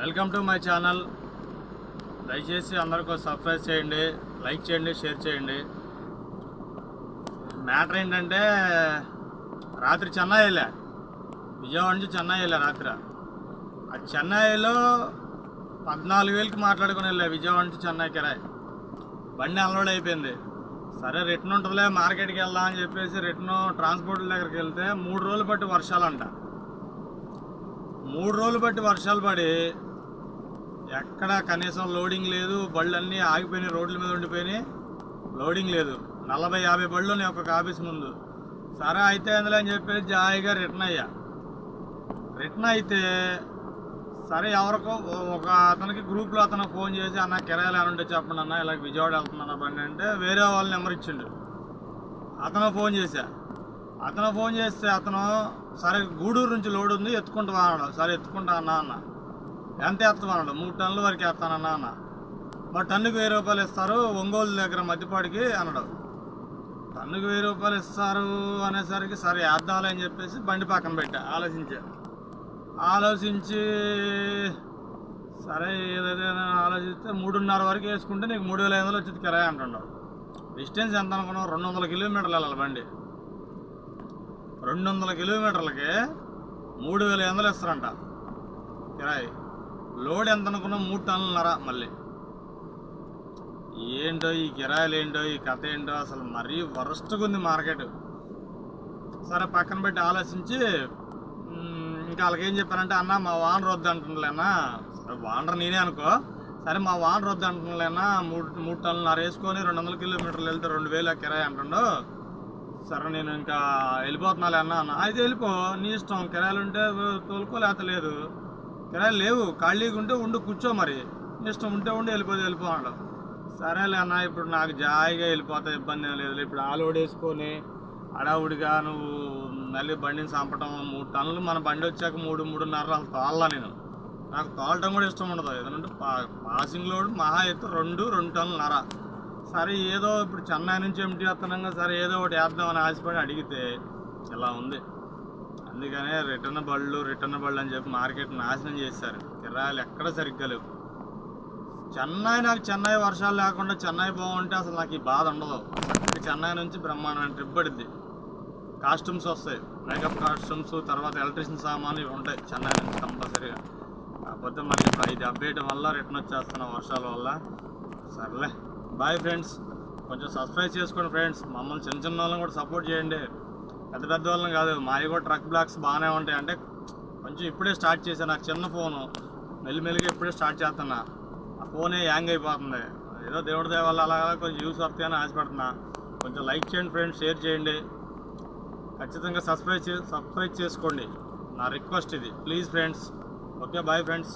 Welcome to my channel. దయచేసి అందరికీ subscribe చేయండి లైక్ చేయండి షేర్ చేయండి. మ్యాటర్ ఏంటంటే రాత్రి చెన్నై వెళ్ళా. విజయవాడ నుంచి చెన్నై వెళ్ళా రాత్రి. ఆ చెన్నైలో పద్నాలుగు వేలకి మాట్లాడుకుని వెళ్ళా విజయవాడ నుంచి చెన్నై కిరాయి. బండి అలవాడు అయిపోయింది. సరే రిటర్న్ ఉంటుందిలే మార్కెట్కి వెళ్దాం అని చెప్పేసి రిటర్న్ ట్రాన్స్పోర్ట్ దగ్గరికి వెళ్తే మూడు రోజులు బట్టి వర్షాలంట. మూడు రోజులు బట్టి వర్షాలు పడి ఎక్కడ కనీసం లోడింగ్ లేదు బళ్ళు అన్నీ ఆగిపోయినాయి రోడ్ల మీద ఉండిపోయినాయి. లోడింగ్ లేదు. నలభై యాభై బళ్ళు ఉన్నాయి ఒక్కొక్క ఆఫీస్ ముందు. సరే అయితే అందులో అని చెప్పేసి జాయిగా రిటర్న్ అయ్యా. రిటర్న్ అయితే సరే ఎవరికో ఒక అతనికి గ్రూప్లో అతను ఫోన్ చేసి అన్న కిరాయిలు అని ఉంటే చెప్పండి అన్న ఇలా విజయవాడ వెళ్తున్నాను బండి అంటే వేరే వాళ్ళ నెంబర్ ఇచ్చిండు. అతను ఫోన్ చేశా. అతను ఫోన్ చేస్తే అతను సరే గూడూరు నుంచి లోడ్ ఉంది ఎత్తుకుంటా అన్నాడు సరే ఎత్తుకుంటా అన్నా అన్న. ఎంత ఎత్తమన్నాడు మూడు టన్నుల వరకు ఎత్తానన్నా అన్న. మరి టన్నుకి వెయ్యి రూపాయలు ఇస్తారు ఒంగోలు దగ్గర మధ్యపాడికి అన్నాడు. టన్నుకి వెయ్యి రూపాయలు ఇస్తారు అనేసరికి సరే వేద్దాలి అని చెప్పేసి బండి పక్కన పెట్టా ఆలోచించా. ఆలోచించి సరే ఏదైనా ఆలోచిస్తే మూడున్నర వరకు వేసుకుంటే నీకు మూడు వేల ఐదు వందలు వచ్చింది కిరాయి అంటున్నాడు. డిస్టెన్స్ ఎంత అనుకున్నావు? రెండు వందల కిలోమీటర్లు వెళ్ళాలి బండి. రెండు వందల కిలోమీటర్లకి మూడు వేల ఐదు వందలు ఇస్తారంట. కిరాయి. లోడ్ ఎంత అనుకున్నా మూడు టన్నులన్నర మళ్ళీ. ఏంటో ఈ కిరాయిలు ఏంటో ఈ కథ ఏంటో అసలు మరీ వరస్ట్గా ఉంది మార్కెట్. సరే పక్కన పెట్టి ఆలోచించి ఇంకా వాళ్ళకేం చెప్పానంటే అన్న మా వానర్ వద్దు అంటున్నలేనా సరే వానర్ నేనే అనుకో. సరే మా వానర్ వద్దు అంటున్నలేనా మూడు మూడు టన్నులు వేసుకొని రెండు వందల కిలోమీటర్లు వెళ్తే రెండు వేలు కిరాయి అంటుండో. సరే నేను ఇంకా వెళ్ళిపోతున్నాలే అన్న అన్న. అయితే వెళ్ళిపో నీ ఇష్టం. కిరాయిలు ఉంటే తోలుకోలేత లేదు. కిరాయిలు లేవు. ఖాళీగా ఉంటే ఉండి కూర్చో మరి. ఇష్టం ఉంటే ఉండి వెళ్ళిపోతే వెళ్ళిపో సరేలే అన్న ఇప్పుడు నాకు జాయిగా వెళ్ళిపోతా ఇబ్బంది ఏం లేదు. ఇప్పుడు ఆలోడ్ వేసుకొని అడావుడిగా నువ్వు మళ్ళీ బండిని చంపటం మూడు టన్నులు మన బండి వచ్చాక మూడు మూడున్నర అసలు నేను. నాకు తోలటం కూడా ఇష్టం ఉండదు. ఏదంటే పా పాసింగ్ లోడ్ మహా ఎత్తు రెండు రెండు టన్నులన్నర సరే ఏదో ఇప్పుడు చెన్నై నుంచి ఎంటీ వస్తున్నాగా సరే ఏదో ఒకటి వేద్దామని ఆశపడి అడిగితే ఇలా ఉంది. అందుకనే రిటర్న్ బళ్ళు రిటర్న్ బళ్ళు అని చెప్పి మార్కెట్ నాశనం చేస్తారు కిరాయిలు ఎక్కడ సరిగ్గా లేవు. చెన్నై నాకు చెన్నై వర్షాలు లేకుండా చెన్నై బాగుంటే అసలు నాకు ఈ బాధ ఉండదు. చెన్నై నుంచి బ్రహ్మాండమైన ట్రిప్ పడింది కాస్ట్యూమ్స్ వస్తాయి. మేకప్ కాస్ట్యూమ్స్ తర్వాత ఎలక్ట్రిషియన్ సామాన్లు ఇవి ఉంటాయి చెన్నై నుంచి కంపల్సరీగా. కాకపోతే మళ్ళీ ఇప్పుడు ఇది అప్డేట్ వల్ల రిటర్న్ వచ్చేస్తున్న వర్షాల వల్ల. సర్లే. బాయ్ ఫ్రెండ్స్ కొంచెం సబ్స్క్రైబ్ చేసుకోండి ఫ్రెండ్స్ మమ్మల్ని చిన్న చిన్న వాళ్ళని కూడా సపోర్ట్ చేయండి. పెద్ద పెద్ద వాళ్ళని కాదు. మావి కూడా ట్రక్ బ్లాక్స్ బాగానే ఉంటాయి. అంటే కొంచెం ఇప్పుడే స్టార్ట్ చేశాను నాకు చిన్న ఫోను. మెల్లిమెల్లిగా ఇప్పుడే స్టార్ట్ చేస్తున్నా. ఆ ఫోనే హ్యాంగ్ అయిపోతుంది. ఏదో దేవుడి దయ వల్ల అలా కొంచెం యూస్ వస్తాయని ఆశపడుతున్నా. కొంచెం లైక్ చేయండి ఫ్రెండ్స్ షేర్ చేయండి. ఖచ్చితంగా సబ్స్క్రైబ్ సబ్స్క్రైబ్ చేసుకోండి. నా రిక్వెస్ట్ ఇది. Please friends okay bye friends